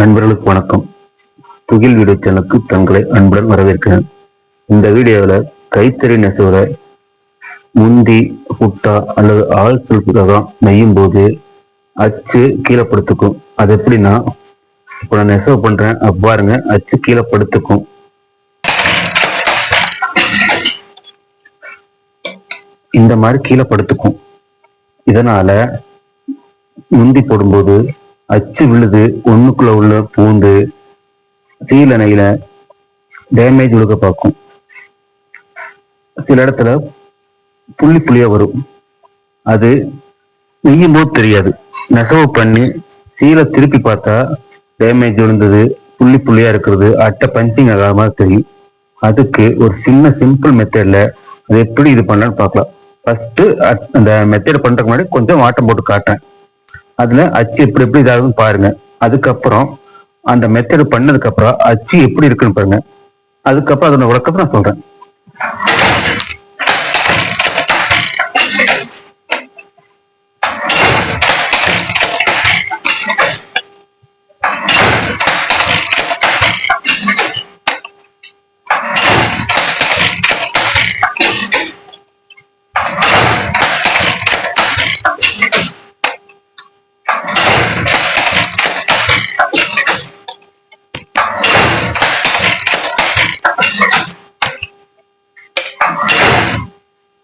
நண்பர்களுக்கு வணக்கம். துகில் வீடியோ சேனலுக்கு தங்களை அன்புடன் வரவேற்கிறேன். இந்த வீடியோவில் கைத்தறி நெசவுல முந்தி புட்டா அல்லது ஆள் நெய்யும் போது அச்சு கீழே படுத்துக்கும். அது எப்படின்னா இப்போ நான் நெசவு பண்றேன். அப்ப பாருங்க அச்சு கீழே படுத்துக்கும். இந்த மாதிரி கீழே படுத்துக்கும். இதனால முந்தி போடும்போது அச்சு விழுது ஒண்ணுக்குள்ள உள்ள பூண்டு சீல நெய்ல டேமேஜ் விழுக பார்க்கும். சில இடத்துல புள்ளி புள்ளியா வரும். அது நெய்யும் போது தெரியாது. நெசவு பண்ணி சீலை திருப்பி பார்த்தா டேமேஜ் விழுந்தது புள்ளி புள்ளியா இருக்கிறது அட்டை பஞ்சிங் ஆகாமல் தெரியும். அதுக்கு ஒரு சின்ன சிம்பிள் மெத்தட்ல அது எப்படி இது பண்ணான்னு பார்க்கலாம். ஃபர்ஸ்ட் அந்த மெத்தட் பண்றதுக்கு முன்னாடி கொஞ்சம் வாட்டம் போட்டு காட்டேன் அதுல அச்சு எப்படி எப்படி இதாகுதுன்னு பாருங்க. அதுக்கப்புறம் அந்த மெத்தடு பண்ணதுக்கு அப்புறம் அச்சு எப்படி இருக்குன்னு பாருங்க. அதுக்கப்புறம் அதோட விளக்கத்தை நான் சொல்றேன்.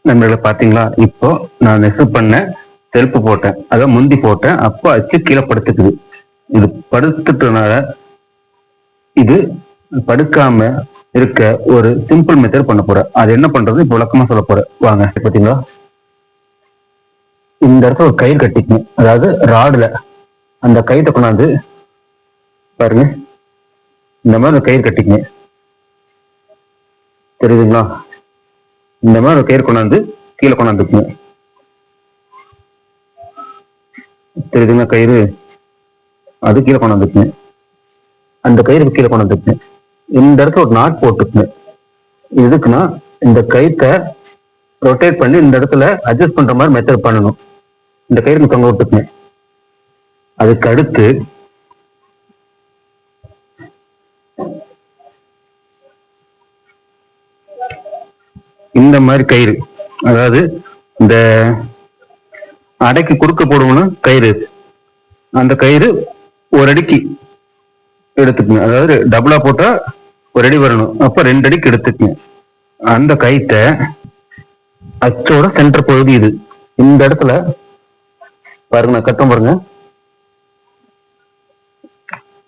நண்பர்களை பாத்தீங்களா? இப்போ நான் நெசவு பண்ண செல்ப்பு போட்டேன். அதான் முந்தி போட்டேன். அப்போ அச்சு கீழே படுத்துக்குது. இது படுத்துட்டனால இது படுக்காம இருக்க ஒரு சிம்பிள் மெத்தட் பண்ண போறேன். அது என்ன பண்றது? இப்போ விளக்கமா சொல்ல போறேன். வாங்க பாத்தீங்களா? இந்த இடத்துல ஒரு கயிறு கட்டிக்கணும். அதாவது ராடுல அந்த கயிறை கொண்டாந்து பாருங்க. இந்த மாதிரி ஒரு கயிறு கட்டிக்கணும். தெரியுதுங்களா? இந்த மாதிரி ஒரு கயிறு கொண்டாந்து கீழே கொண்டாந்துக்குங்க தெரியுதுங்க கயிறு? அது கீழே கொண்டாந்துக்குங்க அந்த கயிறு கீழே கொண்டாந்துக்குங்க இந்த இடத்துல ஒரு நாட் போட்டுக்குங்க எதுக்குன்னா இந்த கயிற்றை ரொட்டேட் பண்ணி இந்த இடத்துல அட்ஜஸ்ட் பண்ற மாதிரி மெத்தட் பண்ணணும். இந்த கயிறு தொங்க விட்டுக்குங்க அதுக்கு அடுத்து இந்த மாதிரி கயிறு. அதாவது இந்த அடைக்கு குறுக்க போடுவோம்னா கயிறு. அந்த கயிறு ஒரு அடிக்கு எடுத்துக்கங்க அதாவது டபுளா போட்டா ஒரு அடி வரணும். அப்ப ரெண்டு அடிக்கு எடுத்துக்கங்க அந்த கயித்தை அச்சோட சென்டர் பகுதி இது. இந்த இடத்துல பாருங்க நான் கட்டம் பாருங்க.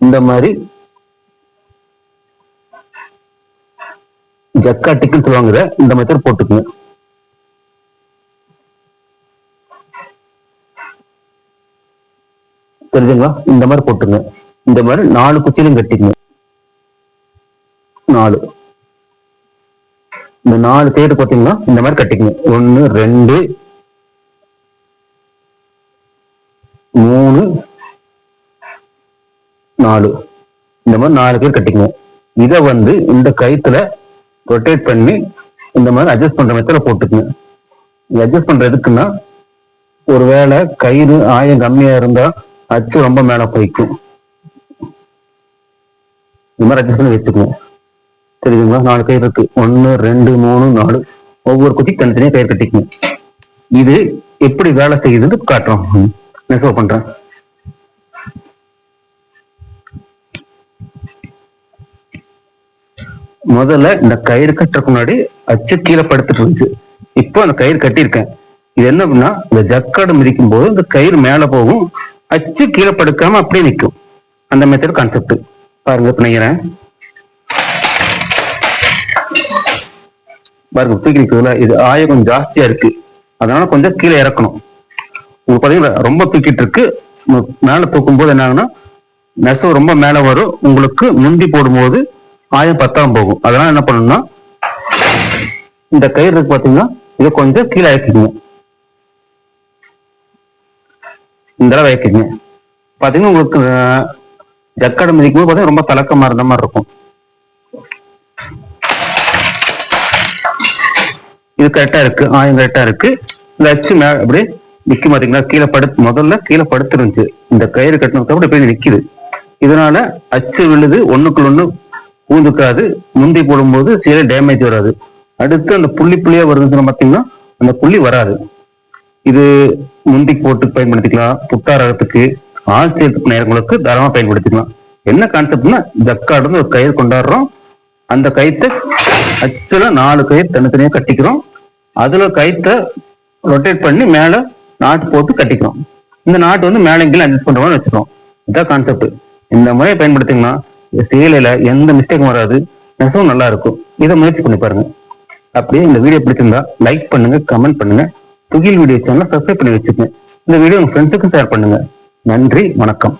இந்த மாதிரி ஜக்கா டிக்குன்னு சொல்லுவாங்க இந்த மெத்தட் போட்டுக்குங்க தெரிஞ்சுங்களா? இந்த மாதிரி போட்டுங்க இந்த மாதிரி நாலு குச்சியிலும் கட்டிக்கங்க நாலு. இந்த நாலு தேடு பார்த்தீங்கன்னா இந்த மாதிரி கட்டிக்கங்க ஒன்னு ரெண்டு மூணு நாலு. இந்த மாதிரி நாலு பேர் கட்டிக்கணும். இதை வந்து இந்த கயிற்றுல ரொட்டேட் பண்ணி இந்த மாதிரி அட்ஜஸ்ட் பண்ற மெத்தட போட்டுக்குங்க. இது அட்ஜஸ்ட் பண்ற எதுக்குன்னா ஒருவேளை கயிறு ஆயம் கம்மியா இருந்தா அச்சு ரொம்ப மேல போய்க்கும். இந்த மாதிரி அட்ஜஸ்ட் பண்ணி வச்சுக்கணும் தெரியுதுங்களா? நாலு கயிறு இருக்கு. ஒன்னு ரெண்டு மூணு நாலு. ஒவ்வொரு குட்டி தனித்தனியா கயிறு கட்டிக்கணும். இது எப்படி வேலை செய்யுதுன்னு காட்டுறோம். நெசவு பண்றேன். முதல்ல இந்த கயிறு கட்டுறதுக்கு முன்னாடி அச்சு கீழே படுத்துட்டு இருந்துச்சு. இப்போ அந்த கயிறு கட்டியிருக்கேன். இது என்ன அப்படின்னா இந்த ஜக்காடு மிதிக்கும் போது இந்த கயிறு மேல போகும். அச்சு கீழே படுக்காம அப்படியே நிற்கும். அந்த மெத்தட் கான்செப்ட் பாருங்க இப்ப பாருங்க தூக்கி நிற்கிறதுல இது ஆயகம் கொஞ்சம் ஜாஸ்தியா இருக்கு. அதனால கொஞ்சம் கீழே இறக்கணும். உங்களுக்கு பாத்தீங்கன்னா ரொம்ப தூக்கிட்டு இருக்கு. மேல தூக்கும் போது என்ன ஆகும்னா நெசவு ரொம்ப மேல வரும். உங்களுக்கு முந்தி போடும்போது ஆயம் பத்தாம போகும். அதனால என்ன பண்ணணும்னா இந்த கயிறு இருக்கு பாத்தீங்கன்னா இதை கொஞ்சம் கீழே இறக்கிக்கணும் இந்த அளவு இறக்கிக்கங்க. பாத்தீங்கன்னா உங்களுக்கு ஜக்கடை மிதிக்கும் போது பாத்தீங்கன்னா ரொம்ப தலக்கமா இருந்த மாதிரி இருக்கும். இது கரெக்டா இருக்கு ஆயம் கரெக்டா இருக்கு. இந்த அச்சு மேல அப்படியே நிக்க மாட்டீங்களா கீழே படுத்து முதல்ல கீழே படுத்துருந்துச்சு. இந்த கயிறு கட்டினதுக்கு அப்புறம் இப்படி நிக்குது. இதனால அச்சு விழுது ஒண்ணுக்குள்ள ஒண்ணு பூந்துக்காது முந்தி போடும்போது சீரை டேமேஜ் வராது. அடுத்து அந்த புள்ளி புள்ளியா வருதுன்னு பாத்தீங்கன்னா அந்த புள்ளி வராது. இது முந்தி போட்டு பயன்படுத்திக்கலாம் புத்தாரகத்துக்கு ஆள் நேரங்களுக்கு தாராளமா பயன்படுத்திக்கலாம். என்ன கான்செப்ட்னா ஜக்காடு வந்து ஒரு கயிறு கொண்டாடுறோம். அந்த கயித்தை ஆக்சுவலா நாலு கயிறு தனித்தனியா கட்டிக்கிறோம். அதுல கயிற்றை ரொட்டேட் பண்ணி மேல நாட்டு போட்டு கட்டிக்கிறோம். இந்த நாட்டு வந்து மேலே கீழே அட்ஜஸ்ட் பண்ற மாதிரி வச்சுக்கிறோம் இதான் கான்செப்ட் இந்த முறையை பயன்படுத்திங்கன்னா இந்த எந்த மிஸ்டேக்கும் வராது. நெசவும் நல்லா இருக்கும் இதை முயற்சி பண்ணி பாருங்க. அப்படியே இந்த வீடியோ பிடிச்சிருந்தா லைக் பண்ணுங்க கமெண்ட் பண்ணுங்க. புகில் வீடியோ சேனல் சப்ஸ்கிரைப் பண்ணி வச்சுக்கோங்க. இந்த வீடியோ உங்க ஃப்ரெண்ட்ஸுக்கும் ஷேர் பண்ணுங்க. நன்றி வணக்கம்.